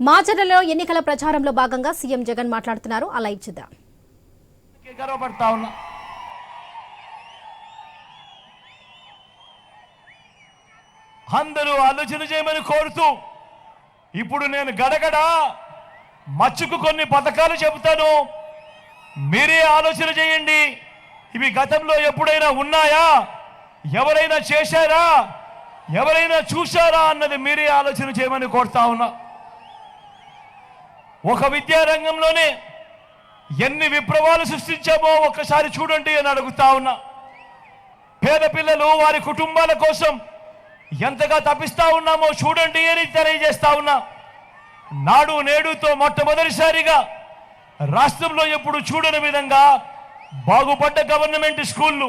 మాచర్లలో ఎన్నికల ప్రచారంలో భాగంగా సీఎం జగన్ మాట్లాడుతున్నారు. అలా ఇచ్చిద్దాం గర్వపడతా ఉన్నా అందరూ ఆలోచన చేయమని కోరుతూ ఇప్పుడు నేను గడగడ మచ్చుకు కొన్ని పథకాలు చెబుతాను. మీరే ఆలోచన చేయండి. ఇవి గతంలో ఎప్పుడైనా ఉన్నాయా? ఎవరైనా చేశారా? ఎవరైనా చూశారా అన్నది మీరే ఆలోచన చేయమని కోరుతా ఉన్నా. ఒక విద్యారంగంలోనే ఎన్ని విప్లవాలు సృష్టించామో ఒక్కసారి చూడండి అని అడుగుతా ఉన్నా. పేద పిల్లలు వారి కుటుంబాల కోసం ఎంతగా తప్పిస్తా ఉన్నామో చూడండి అని తెలియజేస్తా ఉన్నా. నాడు నేడుతో మొట్టమొదటిసారిగా రాష్ట్రంలో ఎప్పుడు చూడని విధంగా బాగుపడ్డ గవర్నమెంట్ స్కూళ్ళు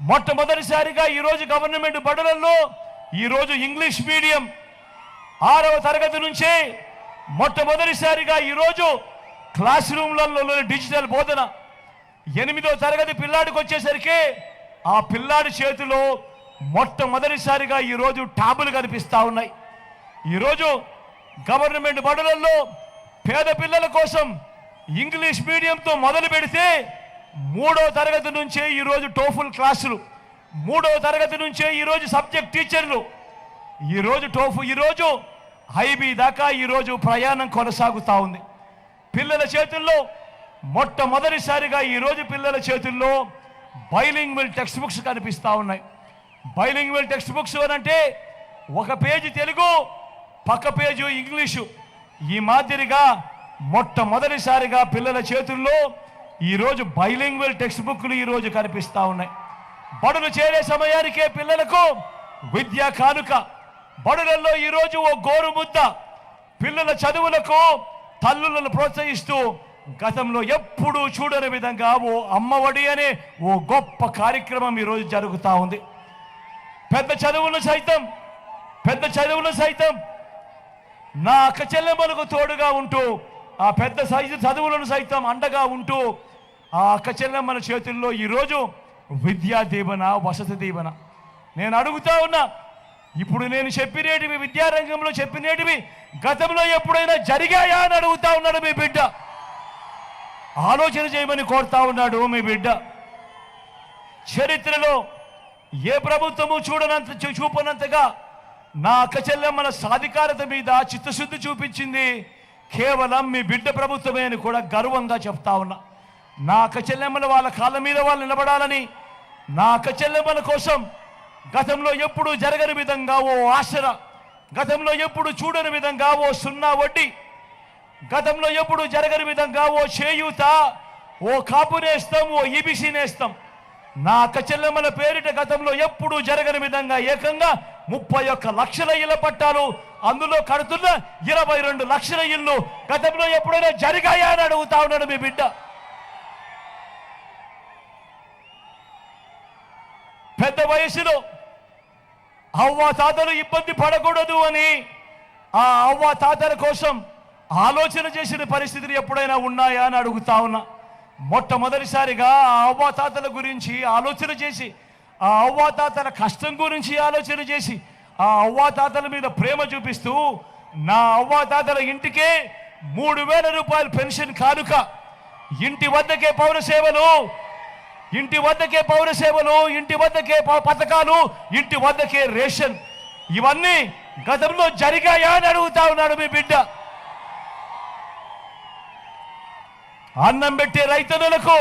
మొట్టమొదటిసారిగా ఈరోజు గవర్నమెంట్ బడులలో ఈరోజు ఇంగ్లీష్ మీడియం ఆరవ తరగతి నుంచే మొట్టమొదటిసారిగా ఈరోజు క్లాస్ రూమ్లలో డిజిటల్ బోధన. ఎనిమిదో తరగతి పిల్లాడికి వచ్చేసరికి ఆ పిల్లాడి చేతిలో మొట్టమొదటిసారిగా ఈరోజు ట్యాబులు కనిపిస్తా ఉన్నాయి. ఈరోజు గవర్నమెంట్ బడులలో పేద పిల్లల కోసం ఇంగ్లీష్ మీడియంతో మొదలు పెడితే మూడో తరగతి నుంచే ఈరోజు టోఫుల్ క్లాసులు మూడో తరగతి నుంచే ఈరోజు సబ్జెక్ట్ టీచర్లు. ఈరోజు టోఫు ఈరోజు హైబీ దాకా ఈరోజు ప్రయాణం కొనసాగుతూ ఉంది. పిల్లల చేతుల్లో మొట్టమొదటిసారిగా ఈరోజు పిల్లల చేతుల్లో బైలింగ్వల్ టెక్స్ట్ బుక్స్ కనిపిస్తూ ఉన్నాయి. బైలింగ్వల్ టెక్స్ట్ బుక్స్ అంటే ఒక పేజీ తెలుగు పక్క పేజీ ఇంగ్లీషు. ఈ మాదిరిగా మొట్టమొదటిసారిగా పిల్లల చేతుల్లో ఈరోజు బైలింగ్వల్ టెక్స్ట్ బుక్లు ఈరోజు కనిపిస్తూ ఉన్నాయి. బడులు చేరే సమయానికే పిల్లలకు విద్యా కానుక. బడులలో ఈరోజు ఓ గోరు ముద్ద పిల్లల చదువులకు తల్లులను ప్రోత్సహిస్తూ గతంలో ఎప్పుడూ చూడని విధంగా ఓ అమ్మఒడి అనే ఓ గొప్ప కార్యక్రమం ఈరోజు జరుగుతూ ఉంది. పెద్ద చదువులు సైతం పెద్ద చదువులు సైతం నా అక్క చెల్లెమ్మలకు తోడుగా ఉంటూ ఆ పెద్ద సైజు చదువులను సైతం అండగా ఉంటూ ఆ అక్క చెల్లెమ్మల చేతుల్లో ఈరోజు విద్యా దీవెన వసతి దీవెన. నేను అడుగుతా ఉన్నా ఇప్పుడు నేను చెప్పినేటివి విద్యారంగంలో చెప్పినేటివి గతంలో ఎప్పుడైనా జరిగాయా అని అడుగుతా ఉన్నాడు మీ బిడ్డ. ఆలోచన చేయమని కోరుతా ఉన్నాడు మీ బిడ్డ. చరిత్రలో ఏ ప్రభుత్వము చూడనంత చూ- చూపనంతగా నా అక్క చెల్లెమ్మల సాధికారత మీద చిత్తశుద్ధి చూపించింది కేవలం మీ బిడ్డ ప్రభుత్వమే అని కూడా గర్వంగా చెప్తా ఉన్నా. నా అక్క చెల్లెమ్మల వాళ్ళ కాళ్ళ మీద వాళ్ళు నిలబడాలని నా అక్క చెల్లెమ్మల కోసం గతంలో ఎప్పుడు జరగని విధంగా ఓ ఆశర గతంలో ఎప్పుడు చూడని విధంగా ఓ సున్నా వడ్డీ గతంలో ఎప్పుడు జరగని విధంగా ఓ చేయూత ఓ కాపు నేస్తాం ఓ ఈబీసీ నేస్తాం. నా అక్క చెల్లెమ్మల పేరిట గతంలో ఎప్పుడు జరగని విధంగా ఏకంగా ముప్పై ఒక్క లక్షల ఇళ్ళ పట్టాలు అందులో కడుతున్న ఇరవై రెండు లక్షల ఇల్లు గతంలో ఎప్పుడైనా జరిగాయా అని అడుగుతా ఉన్నాడు మీ బిడ్డ. పెద్ద వయసులో అవ్వ తాతలు ఇబ్బంది పడకూడదు అని ఆ అవ్వ తాతల కోసం ఆలోచన చేసిన పరిస్థితులు ఎప్పుడైనా ఉన్నాయా అని అడుగుతా ఉన్నా. మొట్టమొదటిసారిగా ఆ అవ్వ తాతల గురించి ఆలోచన చేసి ఆ అవ్వ తాతల కష్టం గురించి ఆలోచన చేసి ఆ అవ్వ తాతల మీద ప్రేమ చూపిస్తూ నా అవ్వ తాతల ఇంటికే మూడు వేల రూపాయల పెన్షన్ కానుక ఇంటి వద్దకే పౌర సేవలు ఇంటి వద్దకే పౌర సేవలు ఇంటి వద్దకే పథకాలు ఇంటి వద్దకే రేషన్. ఇవన్నీ గతంలో జరిగాయా అని అడుగుతా ఉన్నాడు మీ బిడ్డ. అన్నం పెట్టే రైతన్నలకు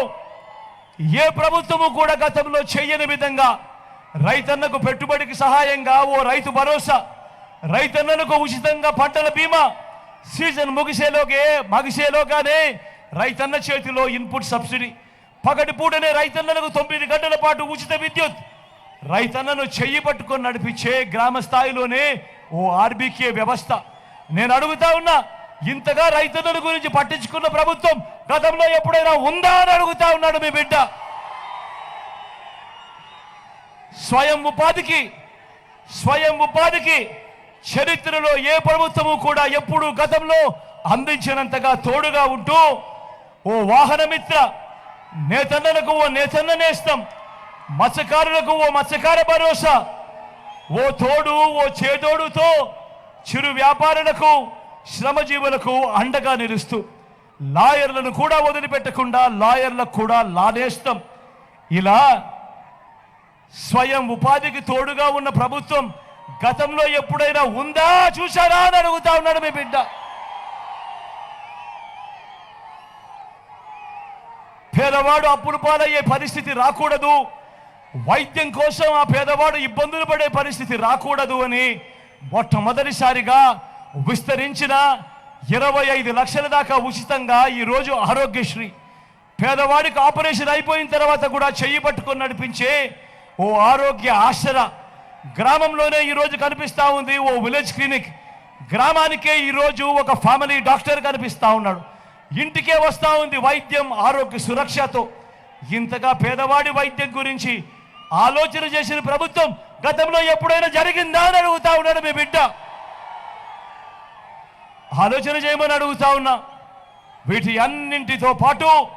ఏ ప్రభుత్వము కూడా గతంలో చేయని విధంగా రైతన్నకు పెట్టుబడికి సహాయంగా ఓ రైతు భరోసా. రైతన్నలకు ఉచితంగా పంటల బీమా. సీజన్ ముగిసేలోగే మగిసేలోగానే రైతన్న చేతిలో ఇన్పుట్ సబ్సిడీ. పగటి పూటనే రైతన్నలకు తొమ్మిది గంటల పాటు ఉచిత విద్యుత్. రైతన్నను చెయ్యి పట్టుకొని నడిపించే గ్రామ స్థాయిలోనే ఓ ఆర్బీకే వ్యవస్థ. నేను అడుగుతా ఉన్నా ఇంతగా రైతన్నుల గురించి పట్టించుకున్న ప్రభుత్వం గతంలో ఎప్పుడైనా ఉందా అని అడుగుతా ఉన్నాడు మీ బిడ్డ. స్వయం ఉపాధికి స్వయం ఉపాధికి చరిత్రలో ఏ ప్రభుత్వము కూడా ఎప్పుడు గతంలో అందించినంతగా తోడుగా ఉంటూ ఓ వాహనమిత్ర నేతన్నలకు ఓ నేతన్న నేస్తం మత్స్యకారులకు ఓ మత్స్యకార భరోసా. ఓ తోడు ఓ చేదోడుతో చిరు వ్యాపారులకు శ్రమజీవులకు అండగా నిలుస్తూ. లాయర్లను కూడా వదిలిపెట్టకుండా లాయర్లకు కూడా లానేస్తాం ఇలా స్వయం ఉపాధికి తోడుగా ఉన్న ప్రభుత్వం గతంలో ఎప్పుడైనా ఉందా? చూసారా అని అడుగుతా ఉన్నాడు మీ బిడ్డ. పేదవాడు అప్పులు పాలయ్యే పరిస్థితి రాకూడదు. వైద్యం కోసం ఆ పేదవాడు ఇబ్బందులు పడే పరిస్థితి రాకూడదు అని మొట్టమొదటిసారిగా విస్తరించిన ఇరవై ఐదు లక్షల దాకా ఉచితంగా ఈరోజు ఆరోగ్యశ్రీ. పేదవాడికి ఆపరేషన్ అయిపోయిన తర్వాత కూడా చెయ్యి పట్టుకొని నడిపించే ఓ ఆరోగ్య ఆసర గ్రామంలోనే ఈరోజు కనిపిస్తా ఉంది ఓ విలేజ్ క్లినిక్. గ్రామానికే ఈరోజు ఒక ఫ్యామిలీ డాక్టర్ కనిపిస్తా ఉన్నాడు. ఇంటికే వస్తూ ఉంది వైద్యం ఆరోగ్య సురక్షతో. ఇంతగా పేదవాడి వైద్యం గురించి ఆలోచన చేసిన ప్రభుత్వం గతంలో ఎప్పుడైనా జరిగిందా అని అడుగుతా ఉన్నాడు మీ బిడ్డ. ఆలోచన చేయమని అడుగుతా ఉన్నా. వీటి అన్నింటితో పాటు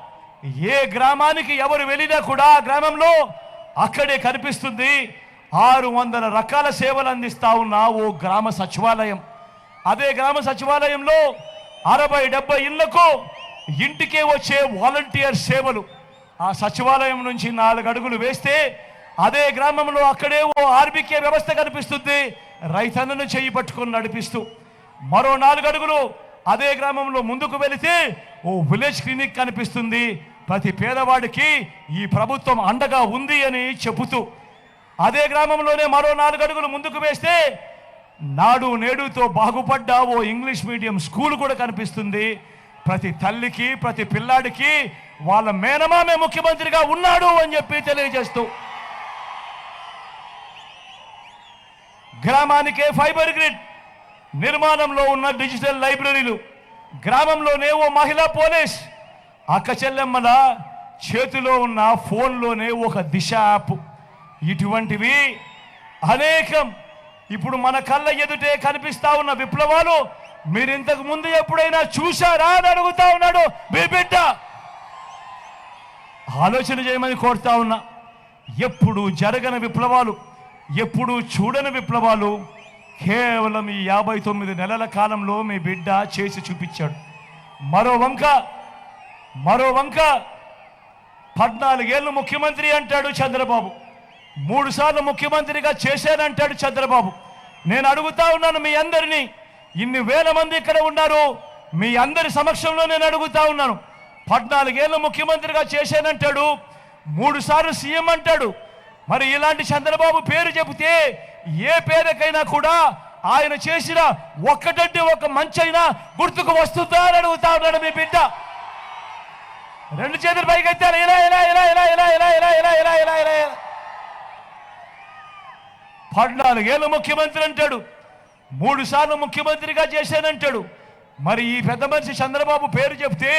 ఏ గ్రామానికి ఎవరు వెళ్ళినా కూడా ఆ గ్రామంలో అక్కడే కనిపిస్తుంది ఆరు వందల రకాల సేవలు అందిస్తా ఉన్న ఓ గ్రామ సచివాలయం. అదే గ్రామ సచివాలయంలో అరవై డెబ్బై ఇళ్ళకు ఇంటికే వచ్చే వాలంటీర్ సేవలు. ఆ సచివాలయం నుంచి నాలుగు అడుగులు వేస్తే అదే గ్రామంలో అక్కడే ఓ ఆర్బికే వ్యవస్థ కనిపిస్తుంది. రైతన్నను చేయి పట్టుకుని నడిపిస్తూ మరో నాలుగు అడుగులు అదే గ్రామంలో ముందుకు వెళితే ఓ విలేజ్ క్లినిక్ కనిపిస్తుంది. ప్రతి పేదవాడికి ఈ ప్రభుత్వం అండగా ఉంది అని చెబుతూ అదే గ్రామంలోనే మరో నాలుగు అడుగులు ముందుకు వేస్తే నాడు నేడుతో బాగుపడ్డ ఓ ఇంగ్లీష్ మీడియం స్కూల్ కూడా కనిపిస్తుంది. ప్రతి తల్లికి ప్రతి పిల్లాడికి వాళ్ళ మేనమామే ముఖ్యమంత్రిగా ఉన్నాడు అని చెప్పి తెలియజేస్తూ. గ్రామానికే ఫైబర్ గ్రిడ్ నిర్మాణంలో ఉన్న డిజిటల్ లైబ్రరీలు గ్రామంలోనే ఓ మహిళా పోలీస్ అక్క చెల్లెమ్మల చేతిలో ఉన్న ఫోన్లోనే ఒక దిశ యాప్. ఇటువంటివి అనేకం ఇప్పుడు మన కళ్ళ ఎదుటే కనిపిస్తా ఉన్న విప్లవాలు మీరు ఇంతకు ముందు ఎప్పుడైనా చూశారా అని అడుగుతా ఉన్నాడు. మీ బిడ్డ! ఆలోచన చేయమని కోరుతా ఉన్నా. ఎప్పుడు జరగని విప్లవాలు ఎప్పుడు చూడని విప్లవాలు కేవలం ఈ యాభై తొమ్మిది నెలల కాలంలో మీ బిడ్డ చేసి చూపించాడు. మరో వంక మరో వంక. పద్నాలుగేళ్ళు ముఖ్యమంత్రి అంటాడు చంద్రబాబు. మూడు సార్లు ముఖ్యమంత్రిగా చేశానంటాడు చంద్రబాబు నేను అడుగుతా ఉన్నాను మీ అందరినీ ఇన్ని వేల మంది ఇక్కడ ఉన్నారు మీ అందరి సమక్షంలో నేను అడుగుతా ఉన్నాను పద్నాలుగేళ్ళు ముఖ్యమంత్రిగా చేశానంటాడు మూడు సార్లు సీఎం అంటాడు మరి ఇలాంటి చంద్రబాబు పేరు చెబితే ఏ పేరుకైనా కూడా ఆయన చేసిన ఒక్కటంటే ఒక మంచైనా గుర్తుకు వస్తుందా అని అడుగుతా ఉన్నాడు మీ బిడ్డ రెండు చేతులు పైకి ఎత్తారు ఇలా ఇలా ఇలా ఇలా ఇలా ఇలా ఇలా ఇలా ఇలా ఇలా ఇలా ఇలా పద్నాలుగేళ్ళు ముఖ్యమంత్రి అంటాడు. మూడు సార్లు ముఖ్యమంత్రిగా చేశానంటాడు. మరి ఈ పెద్ద మనిషి చంద్రబాబు పేరు చెప్తే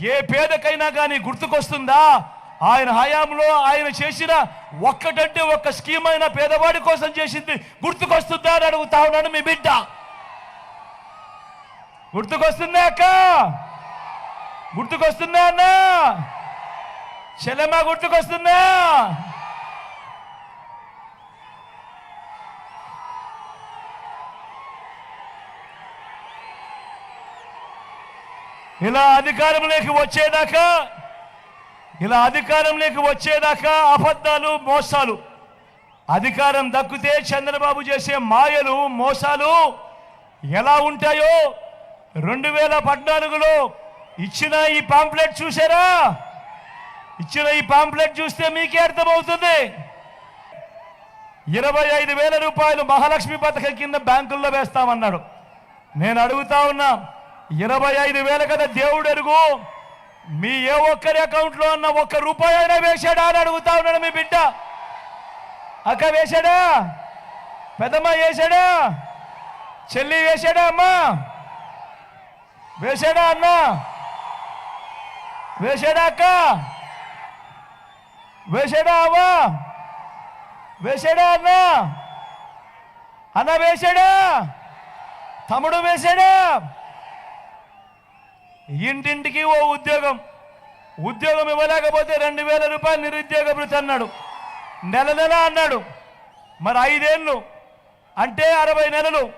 ఏ పేదకైనా కానీ గుర్తుకొస్తుందా? ఆయన హయాంలో ఆయన చేసిన ఒక్కటంటే ఒక్క స్కీమ్ అయినా పేదవాడి కోసం చేసింది గుర్తుకొస్తుందా అని అడుగుతా ఉన్నాడు మీ బిడ్డ. గుర్తుకొస్తుందా అక్క? గుర్తుకొస్తుందా అన్నా? చెల్లెమ్మ గుర్తుకొస్తుందా? ఇలా అధికారంలోకి వచ్చేదాకా ఇలా అధికారంలోకి వచ్చేదాకా అబద్ధాలు మోసాలు. అధికారం దక్కితే చంద్రబాబు చేసే మాయలు మోసాలు ఎలా ఉంటాయో రెండు వేల పద్నాలుగులో ఇచ్చిన ఈ పాంప్లెట్ చూసారా ఇచ్చిన ఈ పాంప్లెట్ చూస్తే మీకే అర్థమవుతుంది. ఇరవై ఐదు వేల రూపాయలు మహాలక్ష్మి పథకం కింద బ్యాంకుల్లో వేస్తామన్నాడు. నేను అడుగుతా ఉన్నా ఇరవై ఐదు వేల కదా దేవుడు ఎరుగు మీ ఏ ఒక్కరి అకౌంట్లో అన్న ఒక్క రూపాయి అయినా వేశాడా అని అడుగుతా ఉన్నాడు మీ బిడ్డ. అక్క వేశాడా? పెద్దమ్మ వేశాడా? చెల్లి వేశాడా అమ్మా? వేశాడా అన్న? వేశాడా అక్క? వేశాడా అవ్వా? వేశాడా అన్న? అన్న వేశాడా? తమ్ముడు వేశాడా? ఇంటింటికి ఓ ఉద్యోగం. ఉద్యోగం ఇవ్వలేకపోతే రెండు వేల రూపాయలు నిరుద్యోగ భృతి అన్నాడు నెల నెల అన్నాడు. మరి ఐదేళ్ళు అంటే అరవై నెలలు.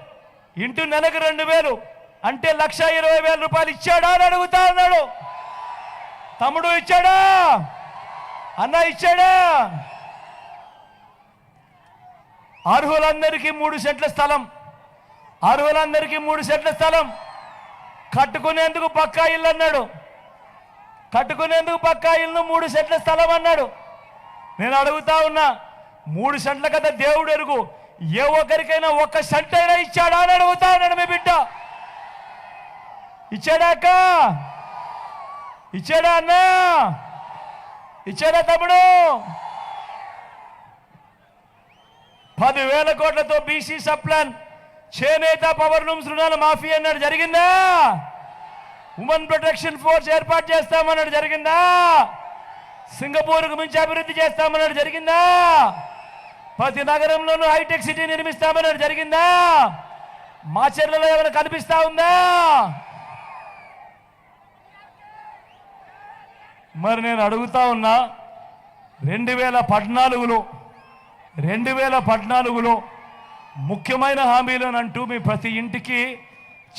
ఇంటి నెలకు రెండు వేలు. అంటే లక్ష ఇరవై వేల రూపాయలు ఇచ్చాడా అని అడుగుతా ఉన్నాడు. తమ్ముడు ఇచ్చాడా? అన్న ఇచ్చాడా? అర్హులందరికీ మూడు సెంట్ల స్థలం. అర్హులందరికీ మూడు సెంట్ల స్థలం. కట్టుకునేందుకు పక్కా ఇల్లు అన్నాడు. కట్టుకునేందుకు పక్కా ఇల్లు మూడు సెంట్ల స్థలం అన్నాడు. నేను అడుగుతా ఉన్నా మూడు సెంట్ల కదా దేవుడు ఎరుగు. ఏ ఒక్కరికైనా ఒక్క సెంట్ అయినా ఇచ్చాడా అని అడుగుతా ఉన్నాడు మీ బిడ్డ. ఇచ్చాడాక ఇచ్చాడా అన్నా? ఇచ్చాడా తమ్ముడు? పదివేల కోట్లతో బీసీ సప్లాన్ చేనేత పవర్ లూమ్స్ రుణాల మాఫీ అన్నాడు జరిగిందా? ఉమెన్ ప్రొటెక్షన్ ఫోర్స్ ఏర్పాటు చేస్తామన్నాడు జరిగిందా? సింగపూర్కు మించి అభివృద్ధి చేస్తామన్నాడు జరిగిందా? ప్రతి నగరంలోనూ హైటెక్ సిటీ నిర్మిస్తామన్నాడు జరిగిందా? మా చర్యలో ఏమైనా కనిపిస్తా ఉందా? మరి నేను అడుగుతా ఉన్నా రెండు వేల పద్నాలుగులో రెండు వేల పద్నాలుగులో ముఖ్యమైన హామీలను మీ ప్రతి ఇంటికి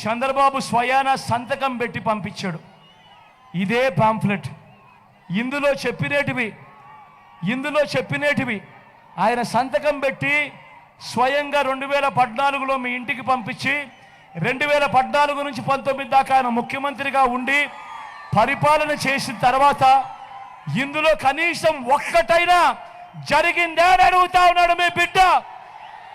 చంద్రబాబు స్వయాన సంతకం పెట్టి పంపించాడు. ఇదే పాంఫ్లెట్ ఇందులో చెప్పినేటివి ఇందులో చెప్పినేటివి. ఆయన సంతకం పెట్టి స్వయంగా రెండు వేల పద్నాలుగులో మీ ఇంటికి పంపించి రెండు వేల పద్నాలుగు నుంచి పంతొమ్మిది దాకా ఆయన ముఖ్యమంత్రిగా ఉండి పరిపాలన చేసిన తర్వాత ఇందులో కనీసం ఒక్కటైనా జరిగిందే అని అడుగుతా ఉన్నాడు మీ బిడ్డ.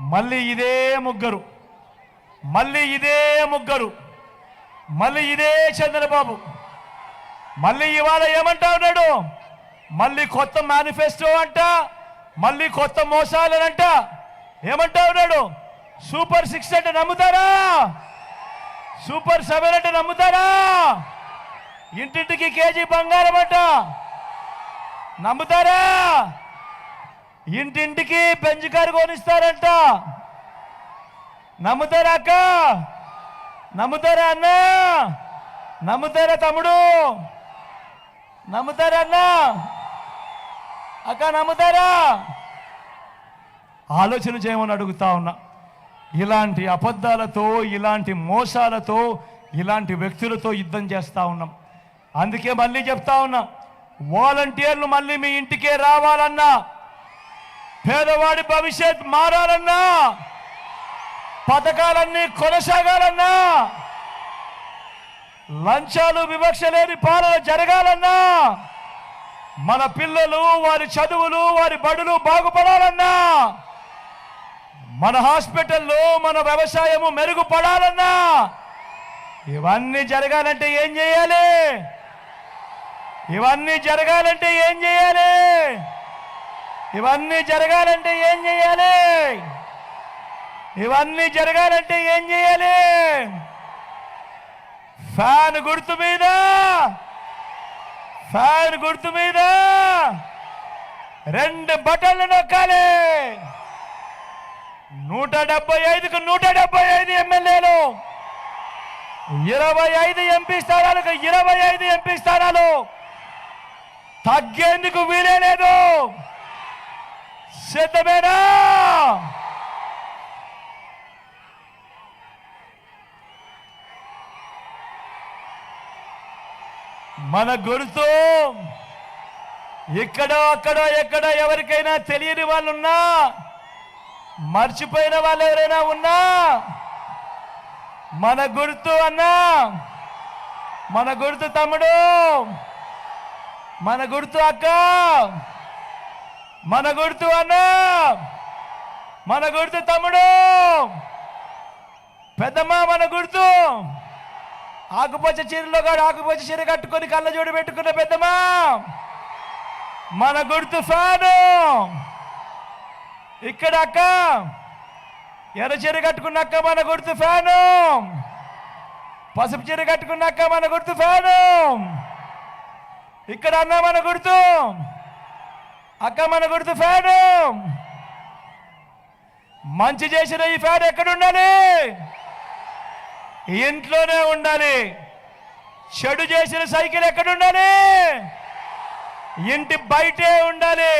మళ్ళీ ఇదే ముగ్గురు. మళ్ళీ ఇదే ముగ్గురు. మళ్ళీ ఇదే చంద్రబాబు. మళ్ళీ ఇవాళ ఏమంటా ఉన్నాడు మళ్ళీ కొత్త మేనిఫెస్టో అంట మళ్ళీ కొత్త మోసాలనంట. ఏమంటా ఉన్నాడు సూపర్ సిక్స్ అంటే నమ్ముతారా? సూపర్ సెవెన్ అంటే నమ్ముతారా? ఇంటింటికి కేజీ బంగారం అంట. నమ్ముతారా? ఇంటింటికి బెంచ్ కారు కొనిస్తారంట. నమ్ముతారా అక్క? నమ్ముతారా అన్న? నమ్ముతారా తమ్ముడు? నమ్ముతారా అన్న? అక్క నమ్ముతారా? ఆలోచన చేయమని అడుగుతా ఉన్నా. ఇలాంటి అబద్ధాలతో ఇలాంటి మోసాలతో ఇలాంటి వ్యక్తులతో యుద్ధం చేస్తా ఉన్నాం. అందుకే మళ్ళీ చెప్తా ఉన్నాం వాలంటీర్లు మళ్ళీ మీ ఇంటికే రావాలన్నా పేదవాడి భవిష్యత్ మారాలన్నా పథకాలన్నీ కొనసాగాలన్నా లంచాలు వివక్ష లేని పాలన జరగాలన్నా మన పిల్లలు వారి చదువులు వారి బడులు బాగుపడాలన్నా మన హాస్పిటల్లో మన వ్యవసాయము మెరుగుపడాలన్నా ఇవన్నీ జరగాలంటే ఏం చేయాలి? ఇవన్నీ జరగాలంటే ఏం చేయాలి? ఇవన్నీ జరగాలంటే ఏం చేయాలి? ఇవన్నీ జరగాలంటే ఏం చేయాలి? ఫ్యాన్ గుర్తు మీద ఫ్యాన్ గుర్తు మీద రెండు బటన్లు నొక్కాలి. నూట డెబ్బై ఐదుకు నూట డెబ్బై ఐదు ఎమ్మెల్యేలు ఇరవై ఐదు ఎంపీ స్థానాలకు ఇరవై ఐదు ఎంపీ స్థానాలు. తగ్గేందుకు వీలే లేదు. సిద్ధమేనా మన గుర్తు ఇక్కడ అక్కడో ఎక్కడో ఎవరికైనా తెలియని వాళ్ళు ఉన్నా మర్చిపోయిన వాళ్ళు ఎవరైనా ఉన్నా మన గుర్తు అన్నా మన గుర్తు తమ్ముడు మన గుర్తు అక్క మన గుర్తు అన్నా మన గుర్తు తమ్ముడు. పెద్దమ్మ మన గుర్తు ఆకుపచ్చ చీరలో కాడు ఆకుపచ్చ చీర కట్టుకొని కళ్ళజోడు పెట్టుకున్న పెద్దమ్మ. మన గుర్తు ఫ్యాను. ఇక్కడ అక్క ఎర్ర చీర కట్టుకున్న అక్క మన గుర్తు ఫ్యాను. పసుపు చీర కట్టుకున్నాక మన గుర్తు ఫ్యాను. ఇక్కడ అన్న మన గుర్తు అక్క మన గుర్తు ఫ్యాను మంచి చేసిన ఈ ఫ్యాన్ ఎక్కడ ఉండాలి ఇంట్లోనే ఉండాలి. చెడు చేసిన సైకిల్ ఎక్కడ ఉండాలి ఇంటి బయటే ఉండాలి.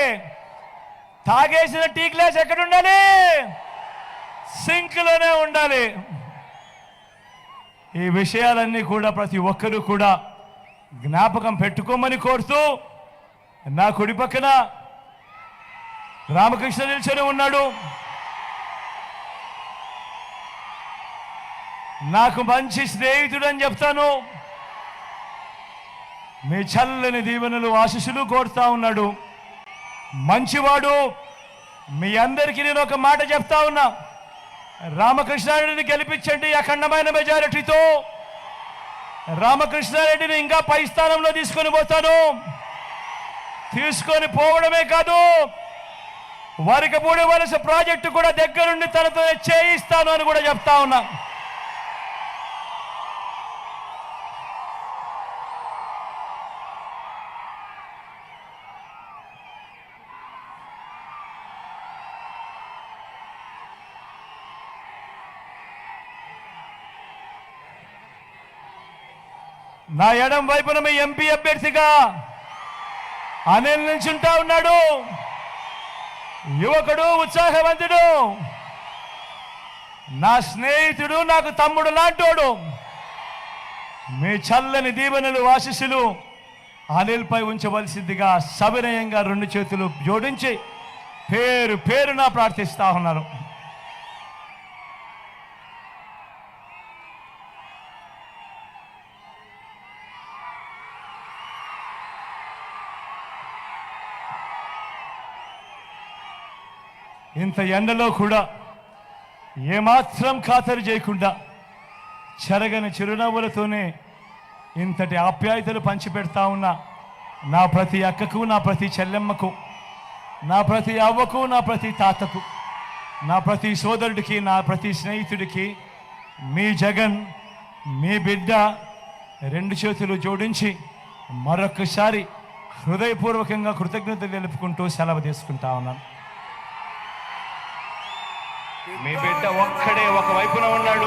తాగేసిన టీ గ్లాస్ ఎక్కడ ఉండాలి సింక్లోనే ఉండాలి. ఈ విషయాలన్నీ కూడా ప్రతి ఒక్కరూ కూడా జ్ఞాపకం పెట్టుకోమని కోరుతూ నా కుడి పక్కన రామకృష్ణ నిల్చొని ఉన్నాడు. నాకు మంచి స్నేహితుడు అని చెప్తాను. మీ చల్లని దీవెనలు ఆశీస్సులు కోరుతా ఉన్నాడు. మంచివాడు మీ అందరికీ నేను ఒక మాట చెప్తా ఉన్నా. రామకృష్ణారెడ్డిని గెలిపించండి అఖండమైన మెజారిటీతో. రామకృష్ణారెడ్డిని ఇంకా పై స్థానంలో తీసుకొని పోతాను. తీసుకొని పోవడమే కాదు వారికి మూడు వలస ప్రాజెక్టు కూడా దగ్గరుండి తనతో చేయిస్తాను అని కూడా చెప్తా ఉన్నా. నా ఎడం వైపున మీ ఎంపీ అభ్యర్థిగా అనిల్ నిల్చుంటా ఉన్నాడు. యువకుడు ఉత్సాహవంతుడు. నా స్నేహితుడు నాకు తమ్ముడు లాంటోడు. మీ చల్లని దీవెనలు ఆశీస్సులు అనిల్పై ఉంచవలసిందిగా సవినయంగా రెండు చేతులు జోడించి పేరు పేరున ప్రార్థిస్తా ఉన్నారు. ఇంత ఎండలో కూడా ఏమాత్రం ఖాతరు చేయకుండా చెరగని చిరునవ్వులతోనే ఇంతటి ఆప్యాయతలు పంచిపెడతా ఉన్న నా ప్రతి అక్కకు నా ప్రతి చెల్లెమ్మకు నా ప్రతి అవ్వకు నా ప్రతి తాతకు నా ప్రతి సోదరుడికి నా ప్రతి స్నేహితుడికి మీ జగన్ మీ బిడ్డ రెండు చేతులు జోడించి మరొకసారి హృదయపూర్వకంగా కృతజ్ఞతలు తెలుపుకుంటూ సెలవు తీసుకుంటా ఉన్నాను. మీ బిడ్డ ఒక్కడే ఒక వైపున ఉన్నాడు.